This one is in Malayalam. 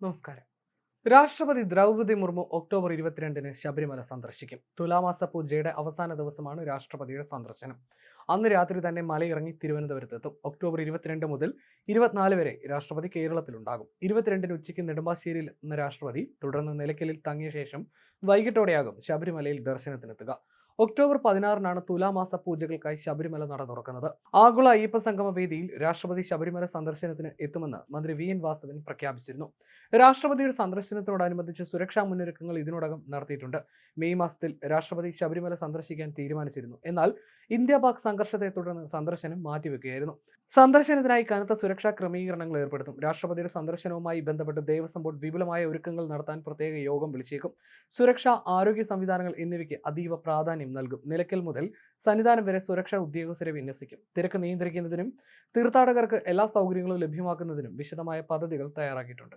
നമസ്കാരം. രാഷ്ട്രപതി ദ്രൗപദി മുർമു ഒക്ടോബർ ഇരുപത്തിരണ്ടിന് ശബരിമല സന്ദർശിക്കും. തുലാമാസ പൂജയുടെ അവസാന ദിവസമാണ് രാഷ്ട്രപതിയുടെ സന്ദർശനം. അന്ന് രാത്രി തന്നെ മലയിറങ്ങി തിരുവനന്തപുരത്തെത്തും. ഒക്ടോബർ ഇരുപത്തിരണ്ട് മുതൽ ഇരുപത്തിനാല് വരെ രാഷ്ട്രപതി കേരളത്തിലുണ്ടാകും. ഇരുപത്തിരണ്ടിന് ഉച്ചയ്ക്ക് നെടുമ്പാശ്ശേരിയിൽ എന്ന രാഷ്ട്രപതി തുടർന്ന് നിലയ്ക്കലിൽ തങ്ങിയ ശേഷം വൈകിട്ടോടെയാകും ശബരിമലയിൽ ദർശനത്തിനെത്തുക. ഒക്ടോബർ പതിനാറിനാണ് തുലാമാസ പൂജകൾക്കായി ശബരിമല നട തുറക്കുന്നത്. ആഗോള അയ്യപ്പ സംഗമ വേദിയിൽ രാഷ്ട്രപതി ശബരിമല സന്ദർശനത്തിന് എത്തുമെന്ന് മന്ത്രി വി എൻ വാസവൻ പ്രഖ്യാപിച്ചിരുന്നു. രാഷ്ട്രപതിയുടെ സന്ദർശനത്തോടനുബന്ധിച്ച് സുരക്ഷാ മുന്നൊരുക്കങ്ങൾ ഇതിനോടകം നടത്തിയിട്ടുണ്ട്. മെയ് മാസത്തിൽ രാഷ്ട്രപതി ശബരിമല സന്ദർശിക്കാൻ തീരുമാനിച്ചിരുന്നു. എന്നാൽ ഇന്ത്യ പാക് സംഘർഷത്തെ തുടർന്ന് സന്ദർശനം മാറ്റിവെക്കുകയായിരുന്നു. സന്ദർശനത്തിനായി കനത്ത സുരക്ഷാ ക്രമീകരണങ്ങൾ ഏർപ്പെടുത്തും. രാഷ്ട്രപതിയുടെ സന്ദർശനവുമായി ബന്ധപ്പെട്ട് ദേവസ്വം ബോർഡ് വിപുലമായ ഒരുക്കങ്ങൾ നടത്താൻ പ്രത്യേക യോഗം വിളിച്ചേക്കും. സുരക്ഷ ആരോഗ്യ സംവിധാനങ്ങൾ എന്നിവയ്ക്ക് അതീവ പ്രാധാന്യം നൽകും. നിലയ്ക്കൽ മുതൽ സന്നിധാനം വരെ സുരക്ഷാ ഉദ്യോഗസ്ഥരെ വിന്യസിക്കും. തിരക്ക് നിയന്ത്രിക്കുന്നതിനും തീർത്ഥാടകർക്ക് എല്ലാ സൗകര്യങ്ങളും ലഭ്യമാക്കുന്നതിനും വിശദമായ പദ്ധതികൾ തയ്യാറാക്കിയിട്ടുണ്ട്.